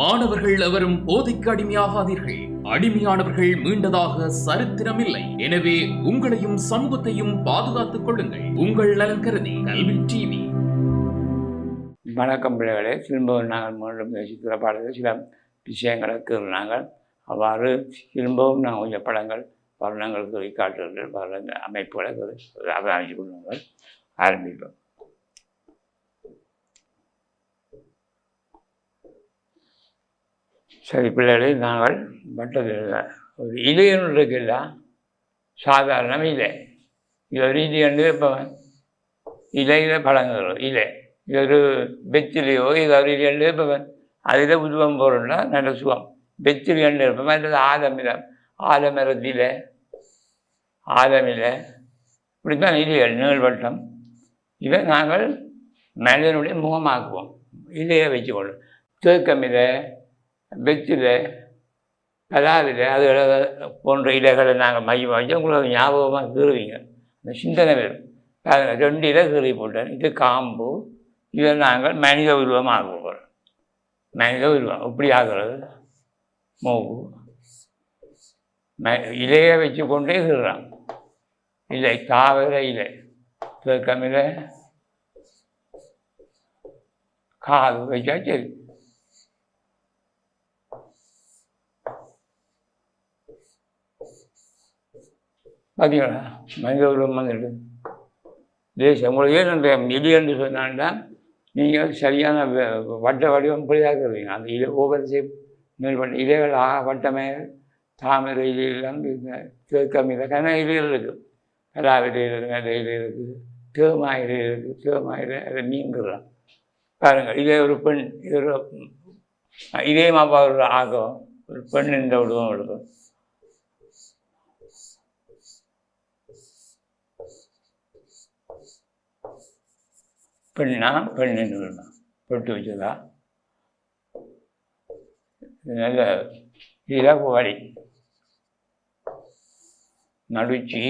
மாணவர்கள் எவரும் போதைக்கு அடிமையாகாதீர்கள். அடிமையானவர்கள் மீண்டதாக சரித்திரமில்லை. எனவே உங்களையும் சமூகத்தையும் பாதுகாத்துக் கொள்ளுங்கள். உங்கள் நலன் கருதி கல்வி டிவி. வணக்கம் பிள்ளைகளே. திரும்பவும் நாங்கள் மீண்டும் சித்திர பாடல்கள் சில விஷயங்களை கூறினாங்கள் அவ்வாறு திரும்பவும் நாங்கள் கொஞ்சம் படங்கள் வர்ணங்கள் கூறி காட்டுகள் அமைப்புகளை அமைச்சு கொள்ளுங்கள். ஆரம்பிப்போம். சரி பிள்ளைகளை நாங்கள் பட்டது ஒரு இது இருக்குல்ல சாதாரணம் இலை இது ஒரு இது என்று இப்போ இலையில் பழங்கள் இலை. இது ஒரு வெற்றிலையோ இது ஒரு இலை இருப்பவன் அதில் உதுவம் போகிறோம்னா நல்ல சுகம். வெற்றிலை எண்ணெய் இருப்பவன் அல்லது ஆலமிலம் ஆலமரத்தில் ஆலமில இப்படித்தான் இலைகள் நீள்வட்டம் இதை நாங்கள் மனிதனுடைய முகமாக்குவோம். இலையை வச்சுக்கொள்ளும் தேக்கமிலை வெற்றிலை கலாவில் அது போன்ற இலைகளை நாங்கள் மையம் வச்சு உங்களுக்கு ஞாபகமாக கீறுவீங்க. அந்த சிந்தனை வரும் பாருங்க, ரெண்டு இலை கீறி போட்டேன். இது காம்பு இதை நாங்கள் மனித உருவமாக போகிறோம் மனித உருவம். எப்படி ஆகிறது மூக்கு. ம இலையை வச்சு கொண்டே கீறான் இலை தாவர இலை. தேக்கமில்லை காது வச்சா சரி. பார்த்தீங்களா மனித உருவமாக வந்துட்டு தேசம் உங்களுக்கு ஏன் அந்த இடி என்று சொன்னான்டா நீங்கள் சரியான வ- வட்ட வடிவம் புரியாக்குறீங்க அந்த இலை ஒவ்வொரு ஷேப் மேல் பண்ண இலைகள் ஆ வட்டமே தாமரை இலையெல்லாம் இந்த தேக்கம் இலை கன இலைகள் இருக்குது பலாவிலை இருக்குது நல்ல இலை இருக்குது தேமா இலை இருக்குது தேமா இலை அதை நீங்குறோம் பாருங்கள் இதே ஒரு பெண் இது ஒரு இதே மாப்பா ஒரு ஆகும் ஒரு பெண் இந்த உருவம் எடுக்கும் பெண்ணா பெண்ணுன்னு சொல்லணும் பொட்டு வச்சதா? நல்ல இதுதான் குவாரி நடுச்சி.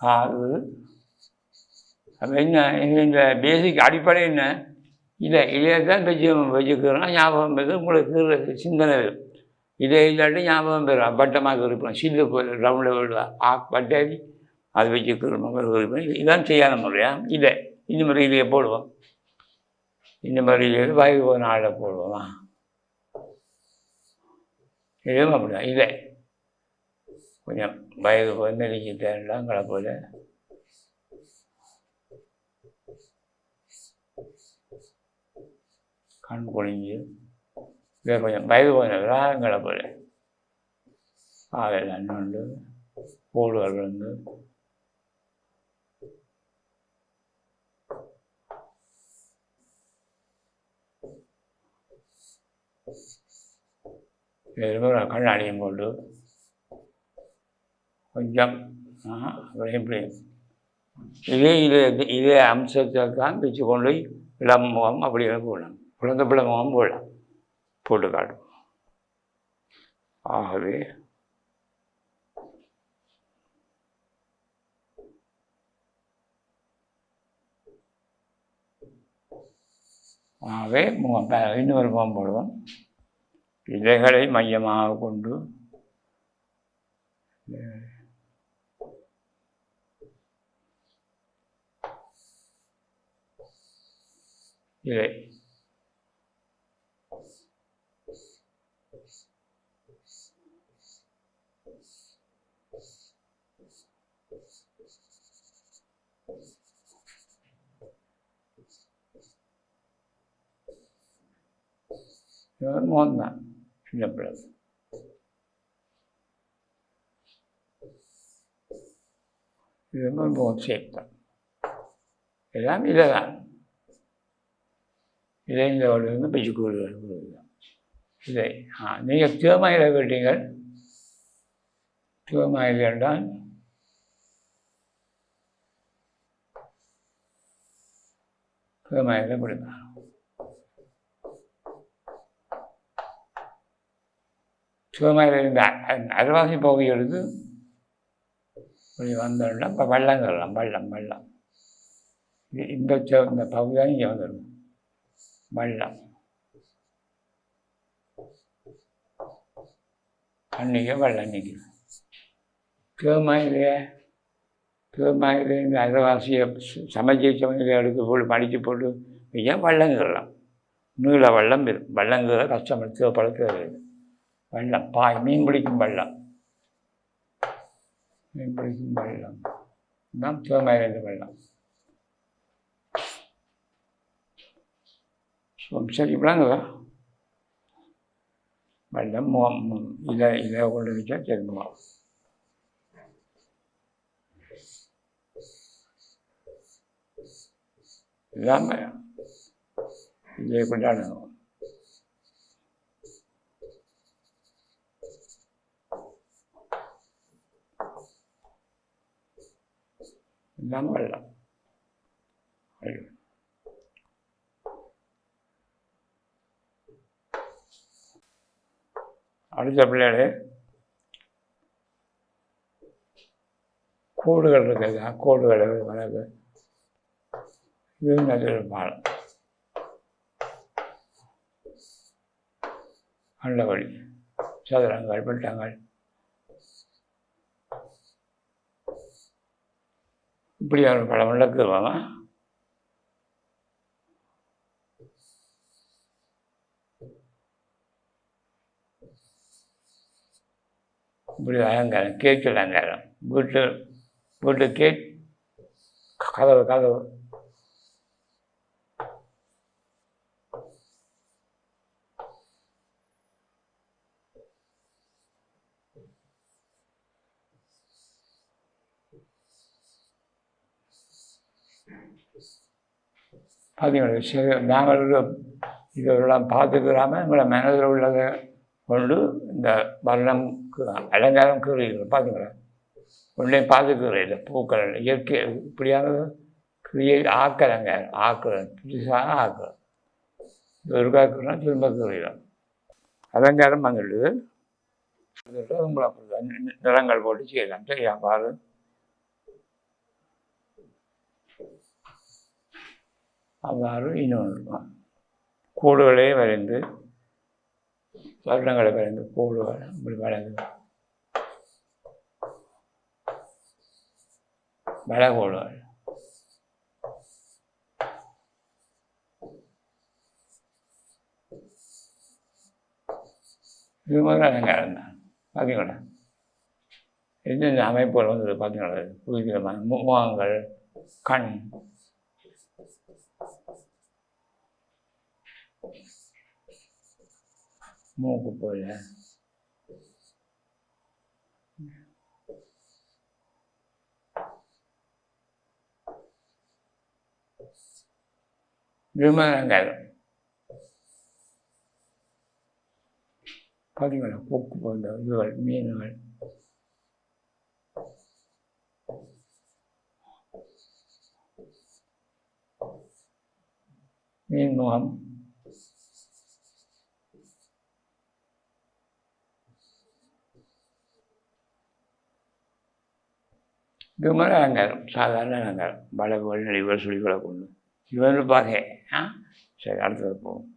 ஆறு அப்போ என்ன இந்த பேசிக் அடிப்படை என்ன? இல்லை இதையை தான் வச்சு வச்சுக்கிறோம் ஞாபகம் பெறுது உங்களுக்கு சிந்தனை வரும். இதை இல்லாட்டி ஞாபகம் பெறும் பட்டமாக இருப்போம். சில்லு போய் ரவுண்டில் விடுவா. ஆ பட்டாரி அது வச்சுக்கிறோம். இருப்போம் இதான் செய்யாத முறையா? இல்லை இந்த மாதிரி இதையே போடுவோம் இந்த மாதிரி இலையை வயது போன ஆளை போடுவோமா இதுவும் அப்படிதான் இல்லை கொஞ்சம் வயது போய் நெருங்கி தேடலாங்களை போல கண் குழிஞ்சு இல்லை கொஞ்சம் வயது போன விராகங்களை போல காலையில் அண்ணு கோடுகள் வந்து வெறும் கண்ணாடியும் போட்டு கொஞ்சம் ஆ, இப்படி. இதே இதே இதே அம்சத்தை தான் வச்சு கொண்டு போய் இளம் முகம் அப்படியே போடலாம். குழந்தை பிள்ளை முகம் போடலாம். போட்டு காட்டும் ஆகவே ஆகவே முகம் இன்னொரு முகம் போடுவோம். இலைகளை மையமாக கொண்டு இலை இவன் மோகன் தான் சின்ன பிள்ளை இது வந்து மோகன் ஷேப் தான் எல்லாம் இதை தான் இதை இந்த வந்து பிச்சு கூறுகள் இதை ஆ நீங்கள் சிவமாயில கேட்டீங்கள் சிவமாயில் என்றால் சிவமாயில கொடுங்க சிவமயில் இருந்த அல்வாசி பகுதிகளுக்கு இப்படி வந்தோம்னா இப்போ வெள்ளம் சொல்லலாம் வெள்ளம் வெள்ளம். இந்த இந்த பகுதி தான் இங்கே வந்துடும் வெள்ளம். அன்றைக்கி வெள்ளம் நிற்கும் சிவமயிலே சிவமயிலே இந்த அல்வாசியை சமைச்சு சமையலை எடுத்து போட்டு மடித்து போட்டு ஏன் வெள்ளம் சொல்லலாம்? நீள வெள்ளம் வள்ளங்கிறத கஷ்டம் தேவைப்பட தேவையில்லை வெள்ளம் பாய் மீன் பிடிக்கும் வெள்ளம் மீன் பிடிக்கும் வெள்ளம் தான் தேமாயிலேருந்து வெள்ளம் சரி இப்படாங்க வெள்ளம் இதை இதை கொண்டு வச்சா தெரியுமா இல்லாமல் இதை கொண்டாடணும். இல்லாமல் வெள்ளம் ஐயோ. அடுத்த பிள்ளைகளே கோடுகள் இருக்குது கோடுகள் வளர்க்கு இது நல்ல பாலம் நல்ல வழி சதுரங்கள் இப்படி அவன் பல விளக்குவாங்க இப்படி அலங்காரம் கேக் அலங்காரம். வீட்டு வீட்டு கேட் கதவு கதவு. பார்த்தீங்களா சரி நாங்கள் இதெல்லாம் பார்த்துக்கிறாம எங்களை மனதில் உள்ளதை கொண்டு இந்த வர்ணம்க்கு அலங்காரம் கீறுகிறோம் பார்த்துக்கிறேன் ஒன்றையும் பார்த்துக்கிறேன் பூக்கள் இயற்கை இப்படியான கிரியை ஆக்கலங்க ஆக்குறேன் புதுசாக ஆக்குறேன் ஒரு திரும்ப கீறுகிறோம் அலங்காரம் வந்துடுது உங்களை நிறங்கள் போட்டு செய்யலாம் சரியா பாரு. அவ்வாறு இன்னொன்று இருக்கும் கூடுகளே வரைந்து வருடங்களை வரைந்து கூடுகள் இப்படி வளைந்து வளைகோடுகள் இது மாதிரி அலங்காரம் தான். பார்த்தீங்களா எந்தெந்த அமைப்புகள் வந்தது பார்த்தீங்களா புதுவிதமான முகங்கள் கண் Много более. 웬만한가 요? 가리거나 복구본 다, 열, 민 을. 민노 함. முகம் விமல அலங்காரம் சாதாரண அலங்காரம் வளவுகள் நெளிவுகள் சுழிகளை கொண்டு. இவன் பாகை. ஆ? சரி அடுத்தது போகும்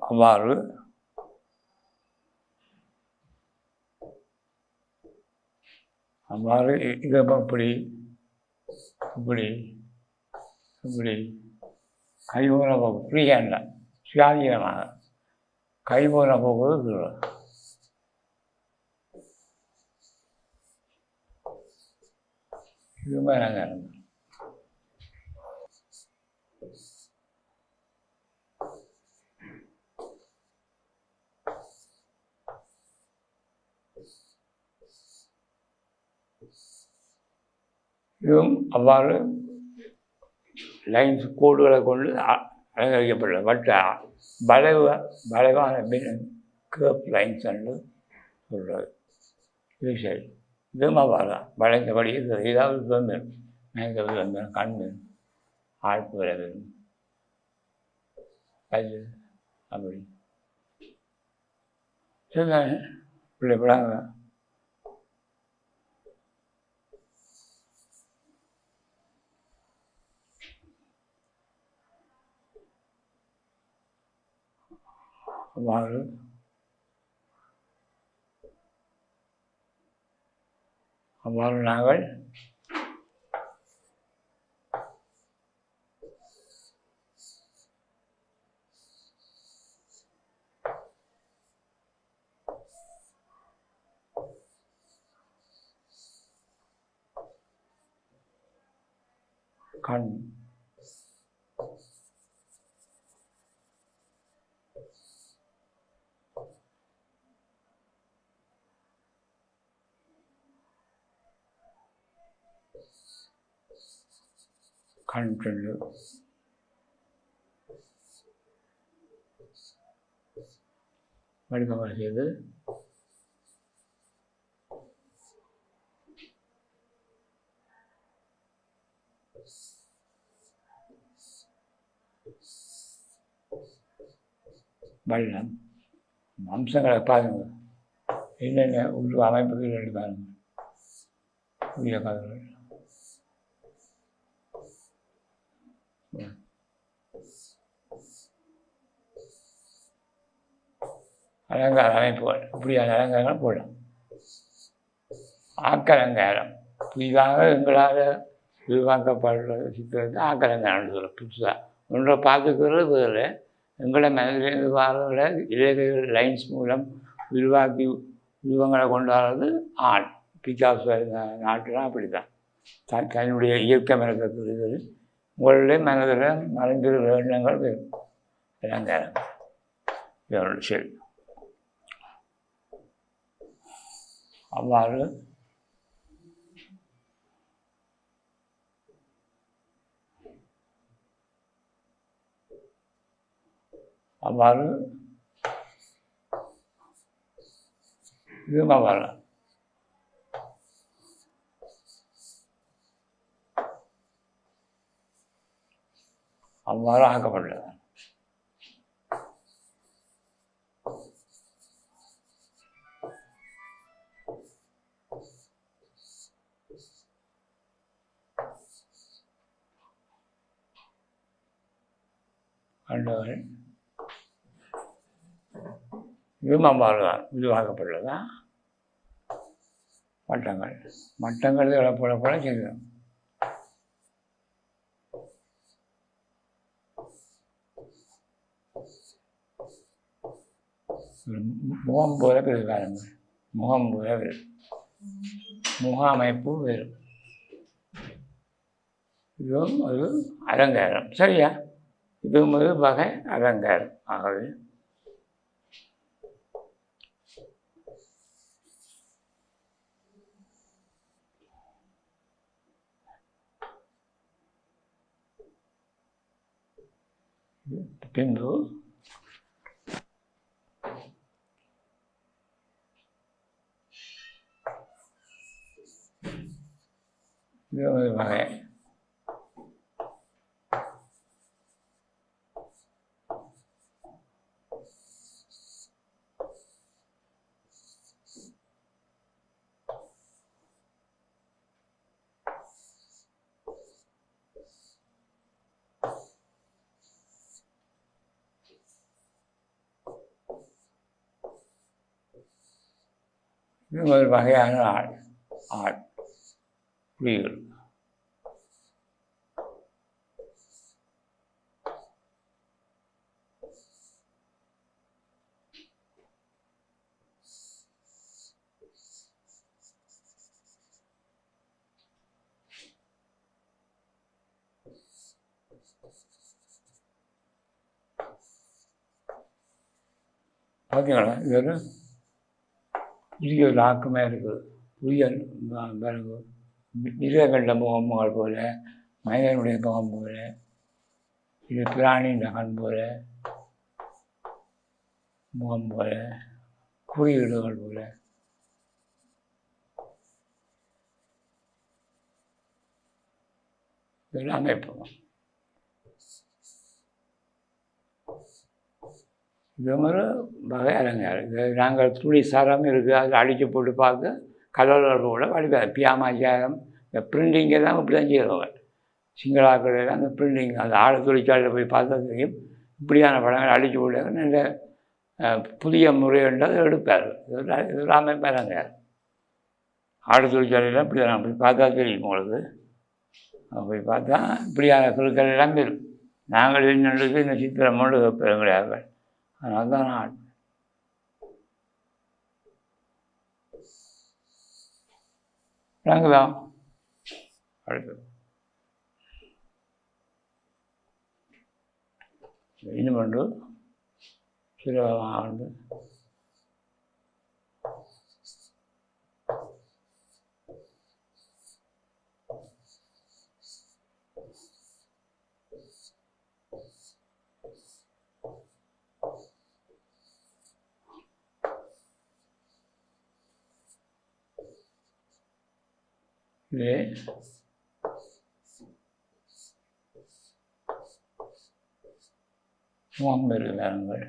அவ்வாறு. அவ்வாறு இ- இது இப்படி இப்படி இப்படி கைபோன ஃப்ரீ ஃப்ரீஹேண்டில் சுயாதீனமாக கைபோன போக்கு இது மாதிரி நாங்கள் இருந்தோம் இதுவும் அவ்வாறு லைன்ஸ் கோடுகளை கொண்டு அ- அலங்கரிக்கப்படல பட் வளைவு வளைவான கேப் லைன்ஸ் என்று சொல்கிறது இது சரி. இதுவும் அவ்வாறு வளைந்தபடி இது ஏதாவது வந்து மேய்ந்தது வந்து கண் மீன் ஆழ்ப்பு வர அது அப்படி. சரி பிள்ளை விடாங்க அவ்வாறு அவ்வாறு நாங்கள் கண் கண் ரெண்டு வடிவமாக செய்து வெள்ளம். அம்சங்களை பாருங்க. என்னென்ன உரு அமைப்புகள் பாருங்கள் உரிய புதிய கதைகள் அலங்கார அமைப்புகள் இப்படியான அலங்காரங்கள் போடலாம். ஆக்கலங்காரம். புதிதாக எங்களால் உருவாக்கப்படுற சித்திரத்தை ஆக்கலங்காரம் சொல்ல புதுசாக ஒன்றை பார்த்துக்கிறது வேறு. எங்களை மனதிலிருந்து வாழ்கிற இலகைகள் லைன்ஸ் மூலம் உருவாக்கி உருவங்களை கொண்டாடுறது ஆர்ட் பிகாஸ் நாட்டுலாம் அப்படி தான் த தன்னுடைய இயக்கம் இருக்கக்கூடியது உங்களுடைய மனதில் மறைந்திருக்கிற எண்ணங்கள் வரும் அலங்காரம் இதோட சரி. அவ்வாறு அவ்வாறு இதுவும் அவ்வாறு அவ்வாறு ஆக்கப்பட்டது ஆண்டவர். இதுவும் அவ்வாறு தான் மட்டங்கள். மட்டங்கள் இழப்பட போல முகம் போல பெருகாரங்கள் முகம் போல வேறு முக அமைப்பு வேறு. இதுவும் ஒரு அலங்காரம். சரியா? இதுவும் ஒரு வகை அலங்காரம். ஆகவே பின்பு இது ஒரு வகை இது ஒரு வகையான ஆள் ஆள் பார்த்தீங்களா இது ஒரு புதிய ஒரு ஆக்கமாக இருக்குது. புதிய பிறகு மிருகங்கள முகமுகள் போல மனிதனுடைய முகம் போல இது பிராணியின் நகன் போல முகம் போல குறியீடுகள் போல. இதெல்லாம் அமைப்பு இது மாதிரி வகை அலங்காரம். இது நாங்கள் துணி சரம் இருக்குது அதில் அடித்து போட்டு பார்த்து கலர்கள் கூட வடிவாக பியாமா சேரம் இந்த பிரிண்டிங்கை தான் இப்படி தான் செய்கிறவங்க சிங்களாக்கள் அந்த பிரிண்டிங் அந்த ஆடு தொழிற்சாலையில் போய் பார்த்தா தெரியும் இப்படியான படங்கள் அடித்து போட்டு நல்ல புதிய முறைன்றது எடுப்பார் இது ஒரு அமைப்பாருங்க ஆடு தொழிற்சாலையில் இப்படி தான் போய் பார்த்தா தெரியும் உங்களுக்கு. அப்படி பார்த்தா இப்படியான பொருட்கள் எல்லாம் நாங்கள் என்னுக்கு இந்த சித்திரம் மூன்று வைப்போம் கிடையாது அதனால தான் நான் விளங்குதா அடுத்தது இன்னும் ஒன்று சுலபமாக வந்து இது முகம்பெரு நேரங்கள்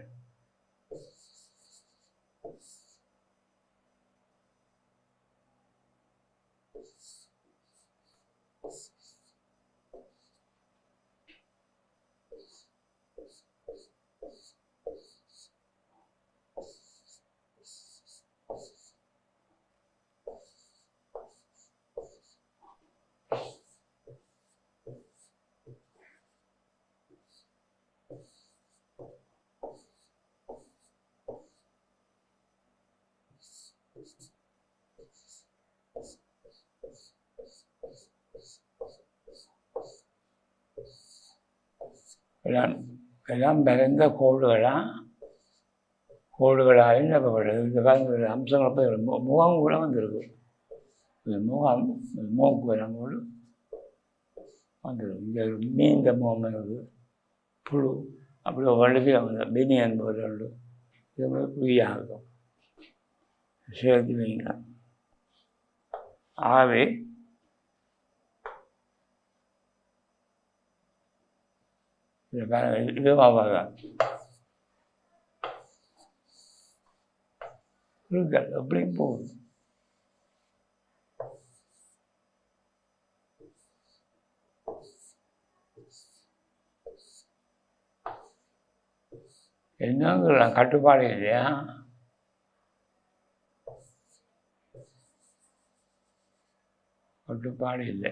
எல்லாம் எல்லாம் பிறந்த கோடுகளாக கோடுகளாக இந்த பாருங்க ஒரு போய் முகம் கூட வந்திருக்கு. முகம் மூக்கு வரும்போது வந்துடும் இந்த மீந்த முகம் இருக்குது புழு. அப்படி வழுதி வந்து பினியன் போல உண்டு. இது மாதிரி புரியாகும் சேர்த்து வைங்க ஆகவே இது பாருங்க இது ஆவாதான் புழுக்கள் அப்படியும் போகுது என்னங்கிற கட்டுப்பாடு இல்லையா கட்டுப்பாடு இல்லை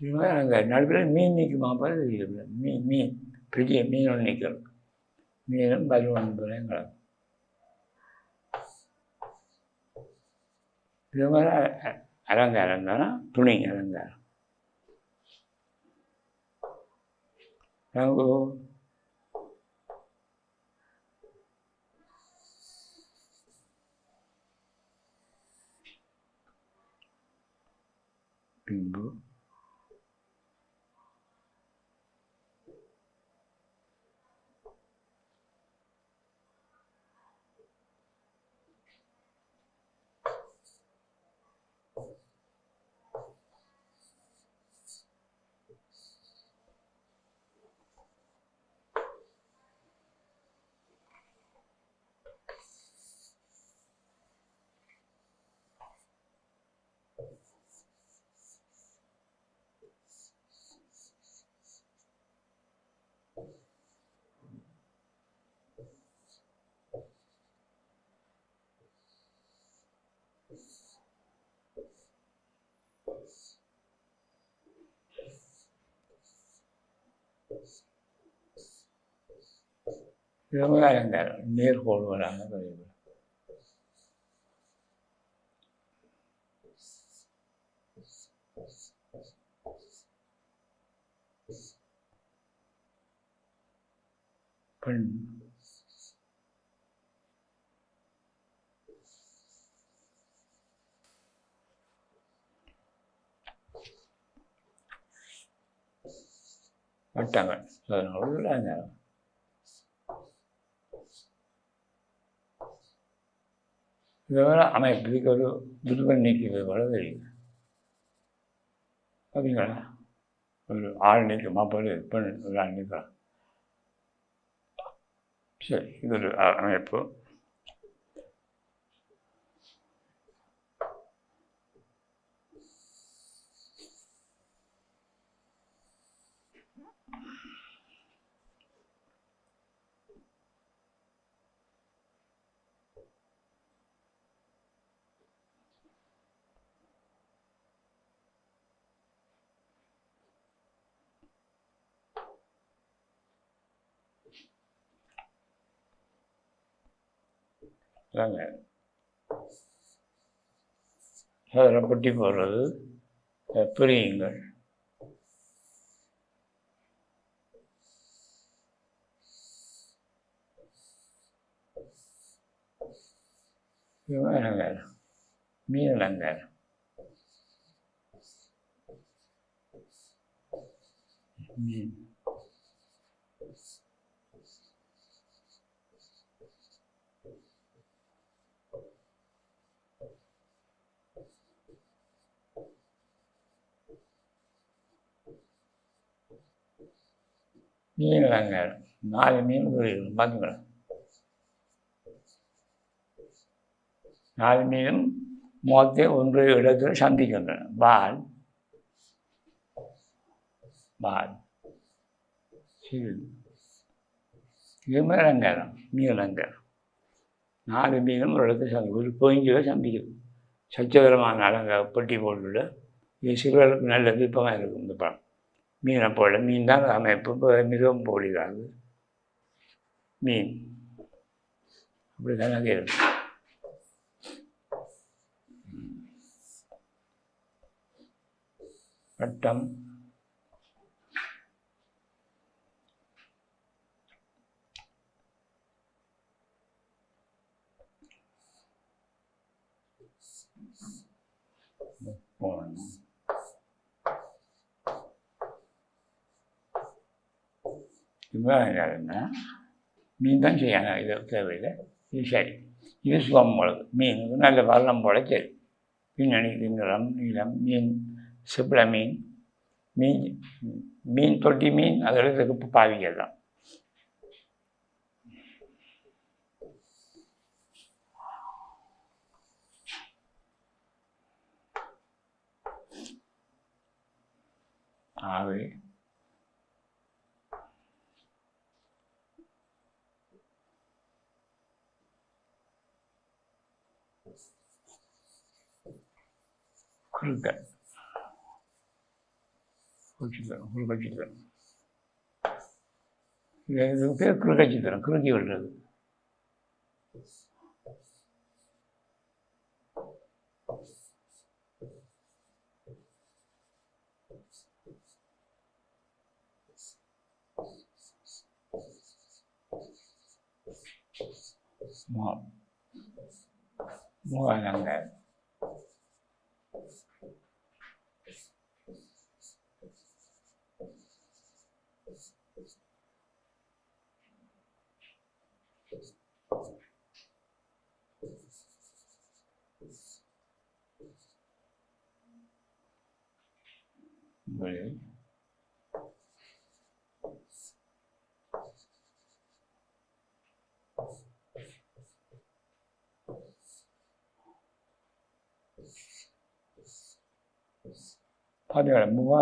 இவங்களாம் நாங்கள் அங்கே நடுவில் மீன் நிற்குமா பாரு தெரியல மீன் மீன் பெரிய மீன் ஒன்று நிற்கிறோம் மீனும் பலூன் போலையும் கிடக்கும் இது மாதிரி அலங்காரம் தானே? துணி அலங்காரம். நமக்கு பின்பு இது மாதிரி அலங்காரம் நேர்கோள் வராங்க பதிவு பெண் வட்டங்கள் அதனால அலங்காரம் இதோட அமைப்புக்கு ஒரு துருவன் நீக்கிறது போல தெரியுது அப்படிங்களா ஒரு ஆள் நிற்குமா போல பெண் ஒரு ஆள் நிற்கலாம் சரி இது ஒரு அ- அமைப்பு இதாங்க அதில் பட்டி போடுறது. அஹ் பிரியுங்கள். இது அலங்காரம். மீன். அலங்காரம் மீன் நாலு மீன் புரியுது நாலு மீனும் முகத்தை ஒன்று இடத்தில் சந்திக்கின்றன பால். பால். சரி இது மீன் நாலு மீனும் ஒரு இடத்துல சந்தி ஒரு பொங்கில சந்திக்குது சச்சகரமான அலங்க பெட்டி போட்டுள்ள. இது சிறுவர்களுக்கு நல்ல விருப்பமாக இருக்கும் இந்த படம் மீனை போல மீன் தான் அமைப்பு இப்போ மிகவும் போடுகிறாங்க மீன் அப்படி தானே இருக்கு வட்டம் முக்கோணம் இவ்வளோ மீன் தான் செய்யணும் இது தேவையில்லை இது சரி. இது சுகம் மிளகு மீன். நல்ல வல்லம் போல சரி. பின்னணி நிறம் நீளம் மீன் சிப்பிள மீன் மீன் மீன் தொட்டி மீன் அதில் இருக்கு பாவிகள் தான் ஆகவே குறுக்க குறுக்கித்தரம் குறுக்க சித்திரம் இது இது பேர் குறுக்க சித்திரம் குறுக்கி விடுறது முகம் முகலங்கள் பார்த்தீங்களா முக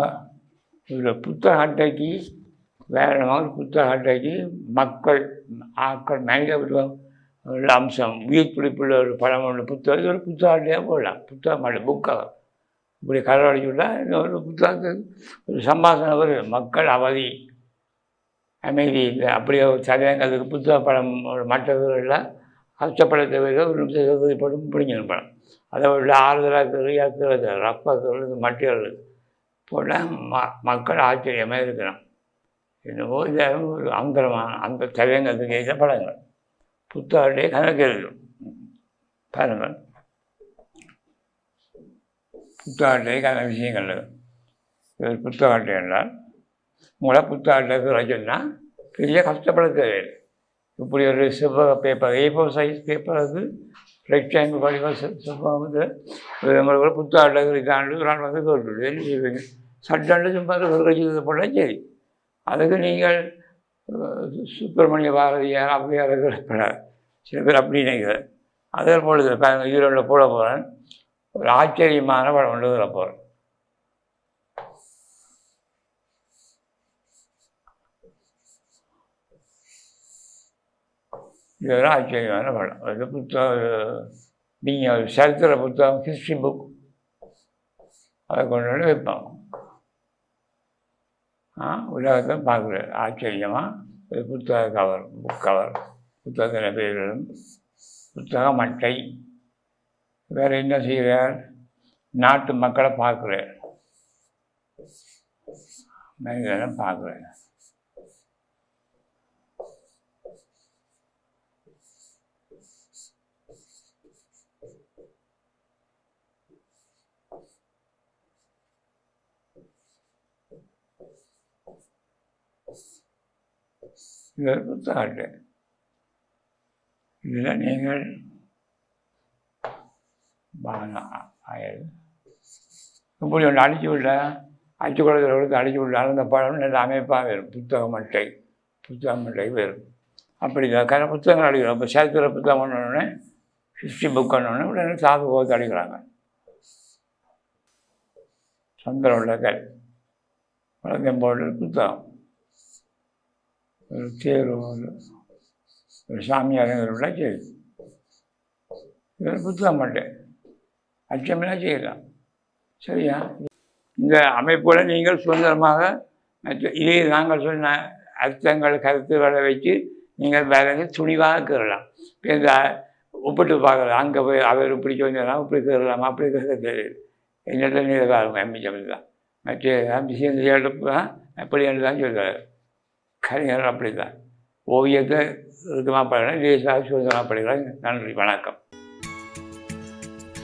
இதில் புத்தக அட்டைக்கு வேறு மாதிரி புத்தக அட்டைக்கு மக்கள் ஆக்கள் மனித உருவம் உள்ள அம்சம் உயிர் பிடிப்புள்ள ஒரு படம் ஒன்று புத்தகம் இது ஒரு புத்தக அட்டையாக போடலாம் புத்தகம் அல்ல புக்காக இப்படி கலவழைச்சு விட்டால் இந்த ஒரு புத்தகத்துக்கு ஒரு சம்பாஷணை வரும் மக்கள் அவதி அமைதி. இல்லை அப்படியே ஒரு புத்தக படம் ஒரு மற்றவர்கள்லாம் கஷ்டப்படத்தை விட ஒரு நிமிஷம் படம் பிடிங்கிற படம். அதை விட ஆறுதலாக இருக்கிறது ரப்பாக்கிறது மட்டியல் போட்டால் ம மக்கள் ஆச்சரியமாக இருக்கிறான். என்னவோ இது ஒரு அங்கரமான அந்த தலைவங்களுக்கு ஏற்ற படங்கள். புத்தகத்தையே கணக்கு இருக்கும் பாருங்கள். புத்தாட்டை கன விஷயங்கள். இது புத்தாட்டை என்றால் உங்களை புத்தாட்டை சொன்னால் பெரிய கஷ்டப்பட தேவையில்லை இப்படி ஒரு செவ்வக பேப்பர் ஏபோ ஃபோர் சைஸ் பேப்பருக்கு ஃப்ரெஷ் டைம் படிவம் வந்து எங்களுக்கு கூட புத்தாண்டு இருக்காண்டு ஒரு வந்து கேட்டு என்ன செய்வீங்க? சட்டண்டு சும்மா கட்சி போட்டால் சரி. அதுக்கு நீங்கள் சுப்பிரமணிய பாரதியார் அப்படியார் இருக்கிற சில பேர் அப்படி நினைக்கிறேன். அதே பொழுது பாருங்க ஈரோடில் போட போகிறேன் ஒரு ஆச்சரியமான படம் கொண்டு வர போகிறேன் இது ஒரு ஆச்சரியமான படம். அது புத்தகம் நீங்கள் ஒரு சரித்திர புத்தகம் ஹிஸ்ட்ரி புக் அதை கொண்டு வந்து வைப்பாங்க. ஆ உலகத்தை பார்க்குறாரு ஆச்சரியமாக ஒரு புத்தக கவர் புக் கவர் புத்தகத்தின் பேரிடும் புத்தக மட்டை. வேறு என்ன செய்கிறார் நாட்டு மக்களை பார்க்குறார். மனிதனை பார்க்குறார். இது ஒரு இதில் நீங்கள் இப்படி ஒன்று அடித்து விட அச்சு குளத்தில் கொடுத்து அடிச்சு விட்டாலும் அந்த படம் நல்ல அமைப்பாக வரும். புத்தக மட்டை புத்தக மட்டை வரும். அப்படி தான் புத்தகங்கள் அடிக்கிறோம் இப்போ சரித்திர புத்தகம் ஒன்று ஹிஸ்ட்ரி புக் ஒன்று உடனே சாது போத்து அடிக்கிறாங்க சந்திரோட கல் வழக்கம்போடு புத்தகம். ஒரு தேர்வு ஒரு ஒரு சாமியாருங்கிறவிட சரி இது புத்தகம் மட்டை அச்சமெல்லாம் செய்யலாம். சரியா? இந்த அமைப்போட நீங்கள் சுதந்திரமாக மற்ற- இதே நாங்கள் சொன்ன அர்த்தங்கள் கருத்துக்களை வச்சு நீங்கள் வேற துணிவாக கீறலாம். இப்போ இந்த ஒப்பிட்டு பார்க்கலாம் அங்கே போய் அவர் இப்படி சொன்னாலும் இப்படி கீறலாம் அப்படி கேட்கறது தெரியுது. என்னிட்ட நீங்கள் பாருங்க தமிழ் தான் மற்ற விஷயம் தான் எப்படி என்று தான் சொல்கிறார் கலைஞர் அப்படி தான் ஓவியத்தை இதுமாக படுறேன் லேசாக சுதந்திரமாக படிக்கலாம். நன்றி வணக்கம்.